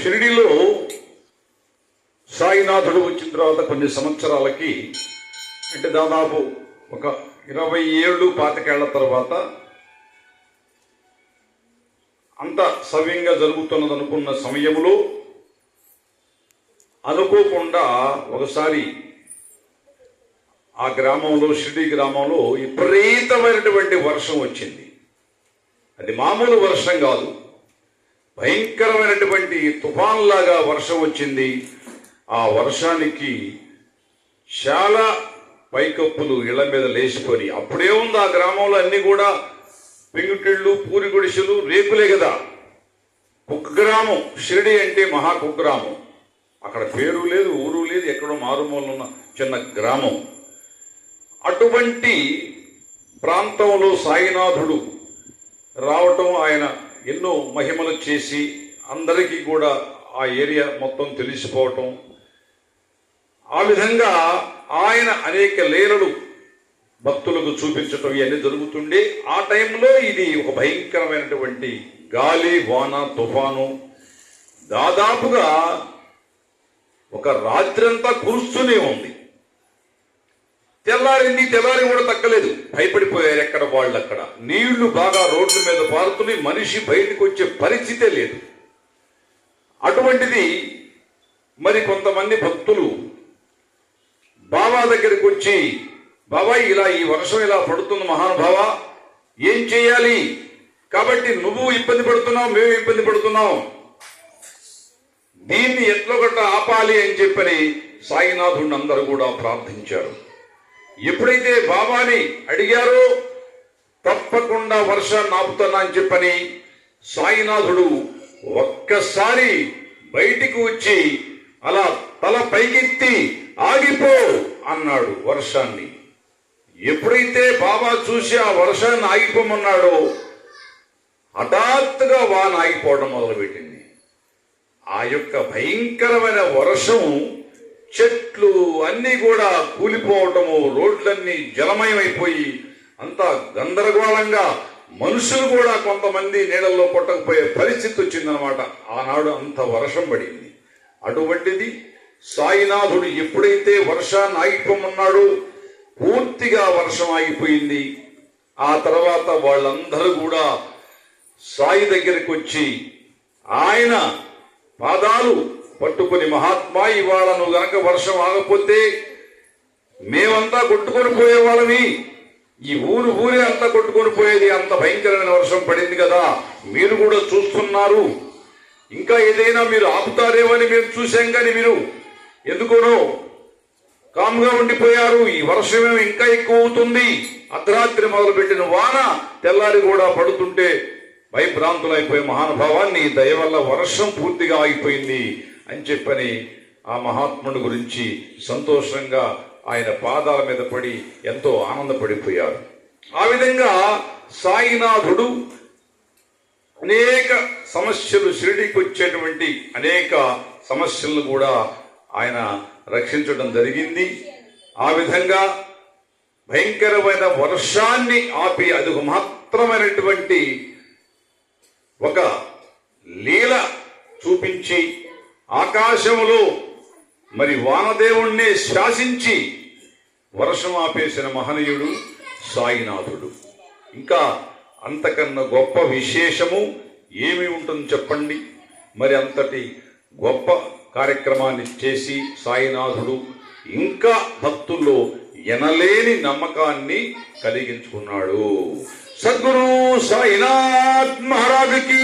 షిరిడిలో సాయినాథుడు వచ్చిన తర్వాత కొన్ని సంవత్సరాలకి అంటే దాదాపు ఒక ఇరవై ఏళ్ళు పాతికేళ్ళ తర్వాత అంత సవ్యంగా జరుగుతున్నది అనుకున్న సమయంలో అనుకోకుండా ఒకసారి ఆ గ్రామంలో షిరిడి గ్రామంలో విపరీతమైనటువంటి వర్షం వచ్చింది. అది మామూలు వర్షం కాదు. భయంకరమైనటువంటి తుఫాన్లాగా వర్షం వచ్చింది. ఆ వర్షానికి చాలా పైకప్పులు ఇళ్ళ మీద లేచిపోయి అప్పుడే ఉంది ఆ గ్రామంలో అన్ని కూడా పెంగుటిళ్ళు పూరి గుడిసెలు రేకులే కదా. కుగ్రామం షిరిడి అంటే మహా కుగ్రామం అక్కడ పేరు లేదు ఊరు లేదు ఎక్కడో మారుమూలన్న చిన్న గ్రామం. అటువంటి ప్రాంతంలో సాయినాథుడు రావటం ఆయన ఎన్నో మహిమలు చేసి అందరికీ కూడా ఆ ఏరియా మొత్తం తెలిసిపోవటం. ఆ విధంగా ఆయన అనేక లీలలు భక్తులకు చూపించటం ఇవన్నీ జరుగుతుండే. ఆ టైంలో ఇది ఒక భయంకరమైనటువంటి గాలి వాన తుఫాను. దాదాపుగా ఒక రాత్రంతా కురుస్తూనే ఉంది. తెల్లారింది తెల్లారి కూడా తక్కలేదు భయపడిపోయారు ఎక్కడ వాళ్ళు అక్కడ నీళ్ళు బాగా రోడ్ల మీద పారుతున్నాయి మనిషి బయటకు వచ్చే పరిస్థితే లేదు. అటువంటిది మరి కొంతమంది భక్తులు బాబా దగ్గరికి వచ్చి బాబా ఇలా ఈ వర్షం ఇలా పడుతుంది మహానుభావ ఏం చేయాలి? కాబట్టి నువ్వు ఇబ్బంది పడుతున్నావు మేము ఇబ్బంది పడుతున్నాం. దీన్ని ఎట్లో గట్ట ఆపాలి అని చెప్పని సాయినాథుడిని అందరూ కూడా ప్రార్థించారు. ఎప్పుడైతే బాబాని అడిగారో తప్పకుండా వర్షాన్ని ఆపుతున్నా అని చెప్పని సాయినాథుడు ఒక్కసారి బయటికి వచ్చి అలా తల పైకెత్తి ఆగిపో అన్నాడు వర్షాన్ని. ఎప్పుడైతే బాబా చూసి ఆ వర్షాన్ని ఆగిపోమన్నాడో హఠాత్తుగా వాన ఆగిపోవడం మొదలుపెట్టింది. ఆ యొక్క భయంకరమైన వర్షం చెట్లు అన్నీ కూడా కూలిపోవటము రోడ్లన్నీ జలమయమైపోయి అంతా గందరగోళంగా మనుషులు కూడా కొంతమంది నీళ్ళల్లో కొట్టకపోయే పరిస్థితి వచ్చిందనమాట ఆనాడు అంత వర్షం పడింది. అటువంటిది సాయినాథుడు ఎప్పుడైతే వర్షాన్ని ఆగిపోమన్నాడో పూర్తిగా వర్షం ఆగిపోయింది. ఆ తర్వాత వాళ్ళందరూ కూడా సాయి దగ్గరికి వచ్చి ఆయన పాదాలు పట్టుకుని మహాత్మా ఇవాళ నువ్వు గనక వర్షం ఆగపోతే మేమంతా కొట్టుకొని పోయేవాళ్ళమి ఈ ఊరు ఊరే అంతా కొట్టుకొని పోయేది అంత భయంకరమైన వర్షం పడింది కదా. మీరు కూడా చూస్తున్నారు. ఇంకా ఏదైనా మీరు ఆపుతారేమని మేము చూసాం కానీ మీరు ఎందుకోనో కామ్గా ఉండిపోయారు. ఈ వర్షమేమో ఇంకా ఎక్కువ అవుతుంది. అర్ధరాత్రి మొదలుపెట్టిన వాన తెల్లారి కూడా పడుతుంటే భయభ్రాంతులైపోయే మహానుభావాన్ని దయ వల్ల వర్షం పూర్తిగా ఆగిపోయింది. అని చెప్పని ఆ మహాత్ముడి గురించి సంతోషంగా ఆయన పాదాల మీద పడి ఎంతో ఆనందపడిపోయారు. ఆ విధంగా సాయినాథుడు అనేక సమస్యలు షిరిడికి వచ్చేటువంటి అనేక సమస్యలను కూడా ఆయన రక్షించడం జరిగింది. ఆ విధంగా భయంకరమైన వర్షాన్ని ఆపి అది ఒక మాత్రమైనటువంటి ఒక లీల చూపించి ఆకాశములో మరి వానదేవుణ్ణి శాసించి వర్షం ఆపేసిన మహనీయుడు సాయినాథుడు. ఇంకా అంతకన్నా గొప్ప విశేషము ఏమి ఉంటుంది చెప్పండి. మరి అంతటి గొప్ప కార్యక్రమాన్ని చేసి సాయినాథుడు ఇంకా భక్తుల్లో ఎనలేని నమ్మకాన్ని కలిగించుకున్నాడు. సద్గురు సాయినాథ్ మహారాజుకి!